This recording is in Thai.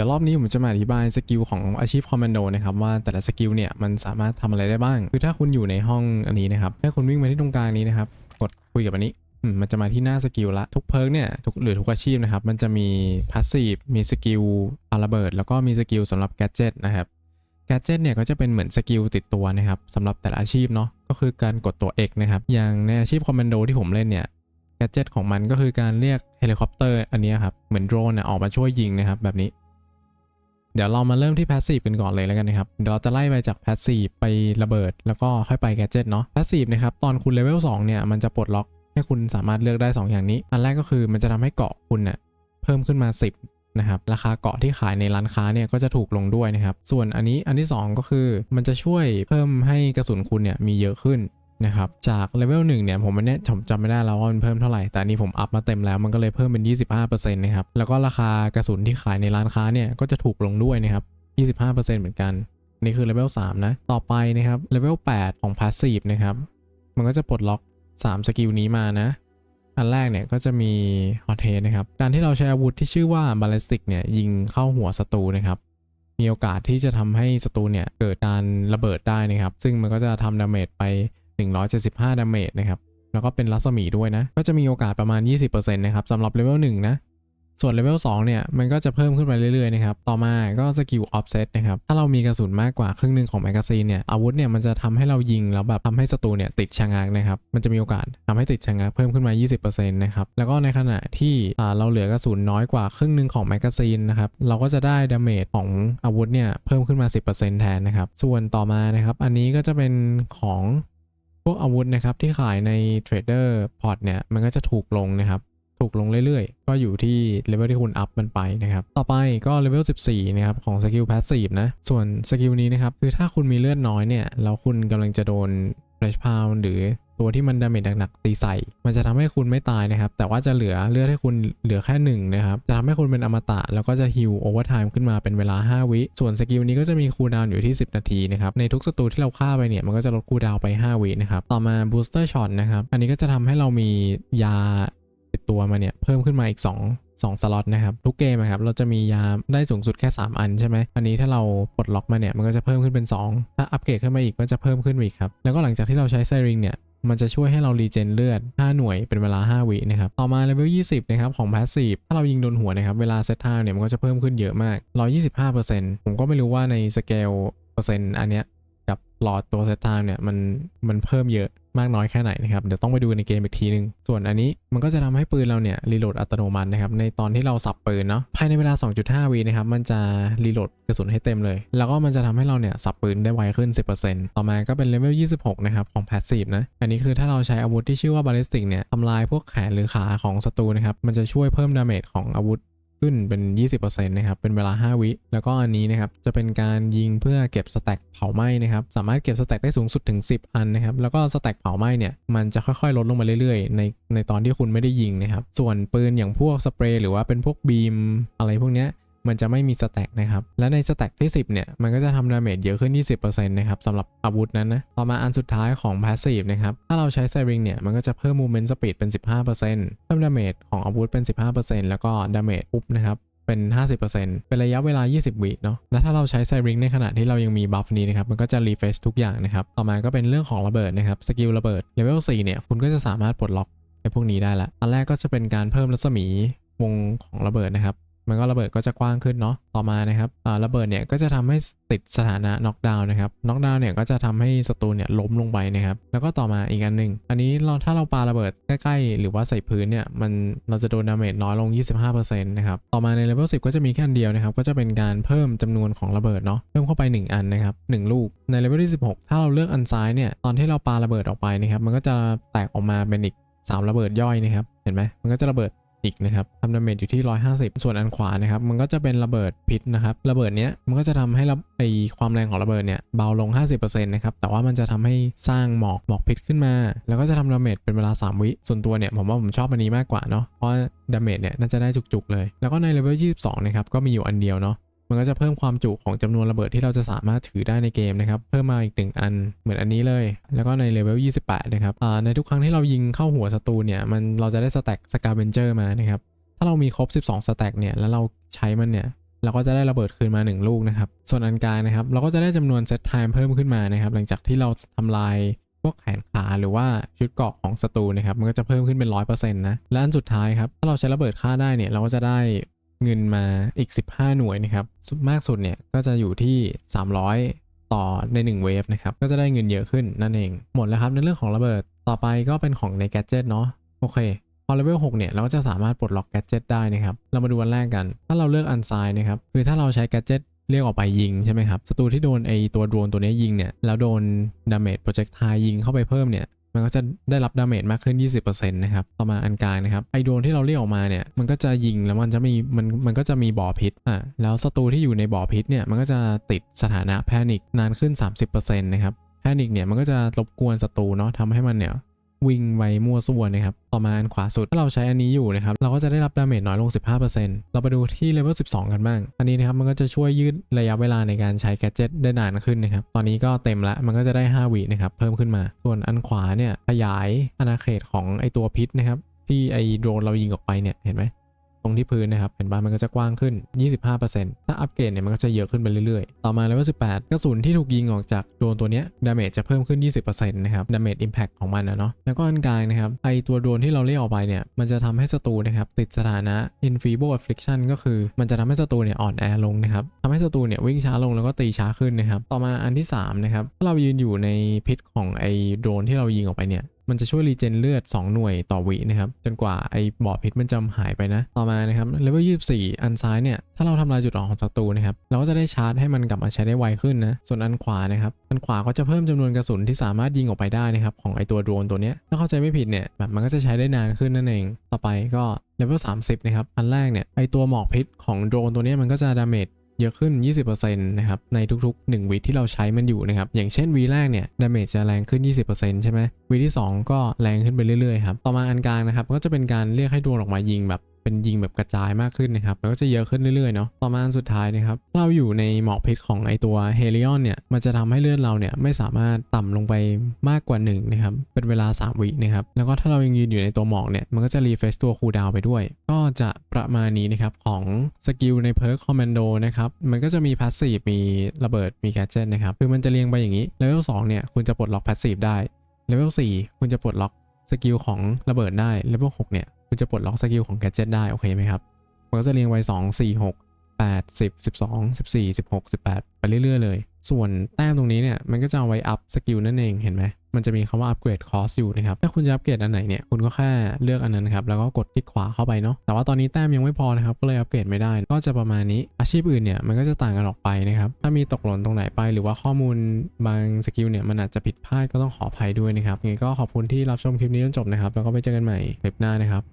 ดี๋ยวรอบนี้ผมจะมาอธิบายสกิลของอาชีพคอมมานโดนะครับว่าแต่ละสกิลเนี่ยมันสามารถทำอะไรได้บ้าง คือถ้าคุณอยู่ในห้องอันนี้นะครับถ้าคุณวิ่งมาที่ตรงกลางนี้นะครับกดคุยกับอันนี้มันจะมาที่หน้าสกิลละทุกเพิร์กเนี่ยทุกหรือทุกอาชีพนะครับมันจะมีพาสซีฟมีสกิลปาระเบิด แล้วก็มีสกิลสำหรับแกจิตนะครับแกจิตเนี่ยก็จะเป็นเหมือนสกิลติดตัวนะครับสำหรับแต่ละอาชีพเนาะก็คือการกดตัว X นะครับอย่างในอาชีพคอมมานโดที่ผมเล่นเนี่ยแกจ g ตของมันก็คือการเรียกเฮลิคอปเตอร์อันนี้ครับเหมือนโดรนออกมาช่วยยิงนะครับแบบนี้ เดี๋ยวเรามาเริ่มที่แพสซีฟกันก่อนเลยแล้วกันนะครับ เดี๋ยวเราจะไล่ไปจากแพสซีฟไประเบิด แล้วก็ค่อยไปแกจ g ตเนาะแพสซีฟนะครับตอนคุณเลเวล2เนี่ยมันจะปลดล็อกให้คุณสามารถเลือกได้ 2 อย่างนี้ อันแรกก็คือมันจะทำให้เกาะคุณเนี่ยเพิ่มขึ้นมา 10นะครับราคาเกาะที่ขายในร้านค้าเนี่ยก็จะถูกลงด้วยนะครับส่วนอันนี้อันที่ 2 ก็คือมันจะช่วยเพิ่มให้กระสุนคุณเนี่ยมีเยอะขึ้น นะครับจากเลเวลหนึ่งเนี่ยผมมันเนี่ยผมจำไม่ได้แล้วว่ามันเพิ่มเท่าไหร่ แต่นนี้ผมอัพมาเต็มแล้วมันก็เลยเพิ่มเป็น 25%นะครับแล้วก็ราคากระสุนที่ขายในร้านค้าเนี่ยก็จะถูกลงด้วยนะครับ 25%เหมือนกัน นี่คือเลเวล3นะต่อไปนะครับเลเวล8ของ Passive นะครับมันก็จะปลดล็อก 3 สกิลนี้มานะอันแรกเนี่ยก็จะมี Hot Head นะครับ การที่เราใช้อาวุธที่ชื่อว่า Ballistic เนี่ยยิงเข้าหัวศัตรูนะครับ มีโอกาสที่จะทำให้ศัตรูเนี่ยเกิดการระเบิดได้นะครับ ซึ่งมันก็จะทำดาเมจไป 175ดาเมจนะครับ แล้วก็เป็นรัศมีด้วยนะ ก็จะมีโอกาสประมาณ 20%นะครับสำหรับเลเวล1นะ ส่วนเลเวล2เนี่ย มันก็จะเพิ่มขึ้นไปเรื่อยๆนะครับ ต่อมาก็สกิลออฟเซตนะครับ ถ้าเรามีกระสุนมากกว่าครึ่งหนึ่งของแมกกาซีนเนี่ย อาวุธเนี่ยมันจะทำให้เรายิงแล้วแบบทำให้ศัตรูเนี่ยติดชะงักนะครับ มันจะมีโอกาสทำให้ติดชะงักเพิ่มขึ้นมา 20%นะครับ แล้วก็ในขณะที่เราเหลือกระสุนน้อยกว่าครึ่งหนึ่งของแมกกาซีนนะครับ เราก็จะได้ดาเมจของอาวุธเนี่ยเพิ่มขึ้นมา 10%แทนนะครับ ส่วนต่อมานะครับ อันนี้ก็จะเป็นของ วกอาวุธนะครับที่ขายใน Trader Port เนี่ยมันก็จะถูกลงนะครับถูกลงเรื่อยๆ ก็อยู่ที่เลเวลที่คุณอัพมันไปนะครับ ต่อไปก็เลเวล 14 นะครับ ของสกิลพาสซีฟนะ ส่วนสกิลนี้นะครับ คือถ้าคุณมีเลือดน้อยเนี่ย แล้วคุณกำลังจะโดน Flash Pound หรือ ตัวที่มันดาเมจหนักๆตีใส่ มันจะทำให้คุณไม่ตายนะครับ แต่ว่าจะเหลือเลือดให้คุณเหลือแค่หนึ่งนะครับ จะทำให้คุณเป็นอมตะ แล้วก็จะฮิลโอเวอร์ไทม์ขึ้นมาเป็นเวลา 5 วิ ส่วนสกิลนี้ก็จะมีคูลดาวน์อยู่ที่ 10 นาทีนะครับ ในทุกศัตรูที่เราฆ่าไปเนี่ย มันก็จะลดคูลดาวน์ไป 5 วินะครับ ต่อมา Booster Shot นะครับ อันนี้ก็จะทำให้เรามียาติดตัวมาเนี่ยเพิ่มขึ้นมาอีก 2 2สล็อตนะครับทุกเกมอะครับเราจะมียาได้สูงสุดแค่ 3 อันใช่ไหมอันนี้ถ้าเราปลดล็อกมาเนี่ยมันก็จะเพิ่มขึ้นเป็น 2 ถ้าอัปเกรดขึ้นมาอีกก็จะเพิ่มขึ้นอีกครับแล้วก็หลังจากที่เราใช้ไซริงเนี่ย มันจะช่วยให้เรารีเจนเลือด 5 หน่วยเป็นเวลา 5 วินะครับ ต่อมาเลเวล 20 นะครับ ของพาสซีฟถ้าเรายิงโดนหัวนะครับ เวลาเซตไทม์เนี่ย มันก็จะเพิ่มขึ้นเยอะมาก 125%ผมก็ไม่รู้ว่าในสเกลเปอร์เซ็นต์อันเนี้ยกับหลอดตัวเซตไทม์เนี่ยมันมันเพิ่มเยอะ มากน้อยแค่ไหนนะครับเดี๋ยวต้องไปดูในเกมอีกทีนึง ส่วนอันนี้มันก็จะทำให้ปืนเราเนี่ยรีโหลดอัตโนมัตินะครับในตอนที่เราสับปืนเนาะภายในเวลา 2.5วินะครับมันจะรีโหลดกระสุนให้เต็มเลย แล้วก็มันจะทำให้เราเนี่ยสับปืนได้ไวขึ้น 10%ต่อมาก็เป็นเลเวล 26 นะครับของ Passive นะอันนี้คือถ้าเราใช้อาวุธที่ชื่อว่า Ballistic เนี่ยทำลายพวกแขนหรือขาของศัตรูนะครับมันจะช่วยเพิ่มดาเมจของอาวุธ ขึ้นเป็น 20%นะครับเป็นเวลา 5 วิแล้วก็อันนี้นะครับจะเป็นการยิงเพื่อเก็บสแต็กเผาไหม้นะครับสามารถเก็บสแต็กได้สูงสุดถึง 10 อันนะครับแล้วก็สแต็กเผาไหม้เนี่ยมันจะค่อยๆ ลดลงมาเรื่อยๆ ในในตอนที่คุณไม่ได้ยิงนะครับส่วนปืนอย่างพวกสเปรย์หรือว่าเป็นพวกบีมอะไรพวกเนี้ย มันจะไม่มีสแต็กนะครับ และในสแต็กที่ 10 เนี่ย มันก็จะทำดาเมจเยอะขึ้น 20%นะครับสำหรับอาวุธนั้นนะ ต่อมาอันสุดท้ายของ Passive นะครับ ถ้าเราใช้ไซริงเนี่ย มันก็จะเพิ่ม Movement Speed เป็น 15%เพิ่มดาเมจของอาวุธเป็น 15%แล้วก็ดาเมจปุ๊บนะครับเป็น 50%เป็นระยะเวลา 20 วิเนาะ และถ้าเราใช้ไซริงในขณะที่เรายังมีบัฟนี้นะครับ มันก็จะรีเฟชทุกอย่างนะครับ ต่อมาก็เป็นเรื่องของระเบิดนะครับ สกิลระเบิดเลเวล 4 เนี่ย คุณก็จะสามารถปลดล็อกไอ้พวกนี้ได้ละ อันแรกก็จะเป็นการเพิ่มรัศมีวงของระเบิดนะครับ มันก็ระเบิดก็จะกว้างขึ้นเนาะต่อมานะครับระเบิดเนี่ยก็จะทำให้ติดสถานะน็อกดาวน์นะครับน็อกดาวน์เนี่ยก็จะทำให้ศัตรูเนี่ยล้มลงไปนะครับแล้วก็ต่อมาอีกอันหนึ่งอันนี้เราถ้าเราปาระเบิดใกล้ๆหรือว่าใส่พื้นเนี่ยมันเราจะโดนดาเมจน้อยลง 25%นะครับต่อมาในเลเวล10 ก็จะมีแค่อันเดียวนะครับก็จะเป็นการเพิ่มจำนวนของระเบิดเนาะเพิ่มเข้าไป 1 อันนะครับ1ลูกในเลเวลที่16 ถ้าเราเลือกอันซ้ายเนี่ยตอนที่เราปาระเบิดออกไปนะครับมันก็จะแตกออกมาเป็นอีก3 ระเบิดย่อยนะครับเห็นไหมมันก็จะระเบิด อีกนะครับทำดาเมจอยู่ที่ 150 ส่วนอันขวานะครับ มันก็จะเป็นระเบิดพิษนะครับ ระเบิดเนี้ยมันก็จะทำให้ระไอความแรงของระเบิดเนี่ยเบาลง 50%นะครับ แต่ว่ามันจะทำให้สร้างหมอกหมอกพิษขึ้นมา แล้วก็จะทำดาเมจเป็นเวลา 3 วิ ส่วนตัวเนี่ยผมว่าผมชอบอันนี้มากกว่าเนาะ เพราะดาเมจเนี่ยน่าจะได้จุกๆเลย แล้วก็ในเลเวล 22 นะครับ ก็มีอยู่อันเดียวเนาะ มันก็จะเพิ่มความจุของจำนวนระเบิดที่เราจะสามารถถือได้ในเกมนะครับเพิ่มมาอีกหนึ่งอันเหมือนอันนี้เลย แล้วก็ในเลเวล 28 นะครับในทุกครั้งที่เรายิงเข้าหัวศัตรูเนี่ยมันเราจะได้สแต็กสกาเบนเจอร์มานะครับถ้าเรามีครบ 12 สแต็กเนี่ยแล้วเราใช้มันเนี่ยเราก็จะได้ระเบิดคืนมา 1 ลูกนะครับ ส่วนอันกลางนะครับ เราก็จะได้จำนวนเซตไทม์เพิ่มขึ้นมานะครับ หลังจากที่เราทำลายพวกแขนขาหรือว่าชุดเกราะของศัตรูนะครับ มันก็จะเพิ่มขึ้นเป็น 100%นะ และอันสุดท้ายครับ ถ้าเราใช้ระเบิดฆ่าได้เนี่ย เราก็จะได้ เงินมาอีก 15 หน่วยนะครับมากสุดเนี่ยก็จะอยู่ที่ 300 ต่อใน 1 เวฟนะครับ ก็จะได้เงินเยอะขึ้นนั่นเอง หมดแล้วครับในเรื่องของระเบิด ต่อไปก็เป็นของในแกดเจิตเนาะ โอเค พอเลเวล 6 เนี่ย เราก็จะสามารถปลดล็อกแกดเจิตได้นะครับ เรามาดูอันแรกกัน ถ้าเราเลือกอันซ้ายนะครับ คือถ้าเราใช้แกดเจิตเรียกออกไปยิงใช่ไหมครับ ศัตรูที่โดนไอตัวโดรนตัวนี้ยิงเนี่ย แล้วโดนดาเมจโปรเจกต์ไทยิงเข้าไปเพิ่มเนี่ย มันก็จะได้รับดาเมจมากขึ้น 20%นะครับ ต่อมาอันกลางนะครับ ไอโดนที่เราเรียกออกมาเนี่ย มันก็จะยิงแล้วมันจะมีมันมันก็จะมีบ่อพิษอะ แล้วศัตรูที่อยู่ในบ่อพิษเนี่ย มันก็จะติดสถานะแพนิคนานขึ้น 30%นะครับ แพนิคเนี่ย มันก็จะรบกวนศัตรูเนาะทำให้มันเนี่ย วิ่งไวมั่วส่วนะครับ ต่อมาอันขวาสุด ถ้าเราใช้อันนี้อยู่นะครับ เราก็จะได้รับดาเมจน้อยลง 15%เราไปดูที่เลเวล 12 กันบ้าง อันนี้นะครับ มันก็จะช่วยยืดระยะเวลาในการใช้แกดเจ็ตได้นานขึ้นนะครับ ตอนนี้ก็เต็มละ มันก็จะได้ 5วินะครับ เพิ่มขึ้นมา ส่วนอันขวาเนี่ย ขยายอาณาเขตของไอตัวพิษนะครับ ที่ไอโดรนเรายิงออกไปเนี่ย เห็นไหม ตรงที่พื้นนะครับเห็นป่ะมันก็จะกว้างขึ้น 25%ถ้าอัปเกรดเนี่ยมันก็จะเยอะขึ้นไปเรื่อยๆ ต่อมาเลเวล18 กระสุนที่ถูกยิงออกจากโดรนตัวเนี้ยดาเมจจะเพิ่มขึ้น 20%นะครับดาเมจอิมแพคของมันนะเนาะแล้วก็อันกลางนะครับไอตัวโดรนที่เราเรียกออกไปเนี่ยมันจะทำให้ศัตรูนะครับติดสถานะ Enfeeble Affliction ก็คือมันจะทำให้ศัตรูเนี่ยอ่อนแอลงนะครับทำให้ศัตรูเนี่ยวิ่งช้าลงแล้วก็ตีช้าขึ้นนะครับต่อมาอันที่สามนะครับถ้าเรายืนอยู่ในพิษของไอโดรนที่เรายิงออกไปเนี่ย มันจะช่วยรีเจนเลือด 2 หน่วยต่อวินะครับจนกว่าไอ้บ่อพิษมันจะหายไปนะ ต่อมานะครับเลเวล24อันซ้ายเนี่ยถ้าเราทำลายจุดอ่อนของศัตรูนะครับเราก็จะได้ชาร์จให้มันกลับมาใช้ได้ไวขึ้นนะส่วนอันขวานะครับอันขวาก็จะเพิ่มจำนวนกระสุนที่สามารถยิงออกไปได้นะครับของไอตัวโดรนตัวเนี้ยถ้าเข้าใจไม่ผิดเนี่ยแบบมันก็จะใช้ได้นานขึ้นนั่นเอง ต่อไปก็เลเวล30นะครับอันแรกเนี่ยไอตัวหมอกพิษของโดรนตัวนี้มันก็จะดาเมจ เยอะขึ้น 20%นะครับในทุกๆ 1 วิที่เราใช้มันอยู่นะครับอย่างเช่นวีแรกเนี่ยดาเมจจะแรงขึ้น 20%ใช่ไหมวีที่ 2 ก็แรงขึ้นไปเรื่อยๆครับต่อมาอันกลางนะครับก็จะเป็นการเรียกให้ดวงออกมายิงแบบ เป็นยิงแบบกระจายมากขึ้นนะครับแล้วก็จะเยอะขึ้นเรื่อยๆเนาะต่อมาสุดท้ายนะครับเราอยู่ในหมอกพิษของไอตัวเฮลิออนเนี่ยมันจะทำให้เลือดเราเนี่ยไม่สามารถต่ำลงไปมากกว่า1นะครับเป็นเวลา 3 วินะครับแล้วก็ถ้าเรายังยืนอยู่ในตัวหมอกเนี่ยมันก็จะรีเฟรชตัวคูลดาวไปด้วย ก็จะประมาณนี้นะครับของสกิลในเพิร์คคอมมานโดนะครับมันก็จะมีพาสซีฟมีระเบิดมีแกดเจตนะครับคือมันจะเรียงไปอย่างนี้เลเวล2เนี่ยคุณจะปลดล็อกพาสซีฟได้เลเวล4คุณจะปลดล็อกสกิลของระเบิดได้เลเวล6เนี่ย คุณจะปลดล็อกสกิลของแกดเจิตได้ โอเคไหมครับมันก็จะเรียงไว้ 2 4 6 8 10 12 14 16 18 ไปเรื่อย ๆ เลย ส่วนแต้มตรงนี้เนี่ย มันก็จะเอาไว้อัพสกิลนั่นเองเห็นไหม มันจะมีคำว่าอัปเกรดคอสอยู่นะครับ ถ้าคุณจะอัปเกรดอันไหนเนี่ย คุณก็แค่เลือกอันนั้นครับ แล้วก็กดคลิกขวาเข้าไปเนาะ แต่ว่าตอนนี้แต้มยังไม่พอนะครับ ก็เลยอัปเกรดไม่ได้ ก็จะประมาณนี้ อาชีพอื่นเนี่ยมันก็จะต่างกันออกไปนะครับ ถ้ามีตกหล่นตรงไหนไป หรือว่าข้อมูลบางสกิลเนี่ยมันอาจจะผิดพลาดก็ต้องขออภัยด้วยนะครับยังไงก็ขอบคุณที่รับชมคลิปนี้จนจบนะครับ แล้วก็ไปเจอกันใหม่คลิปหน้านะครับ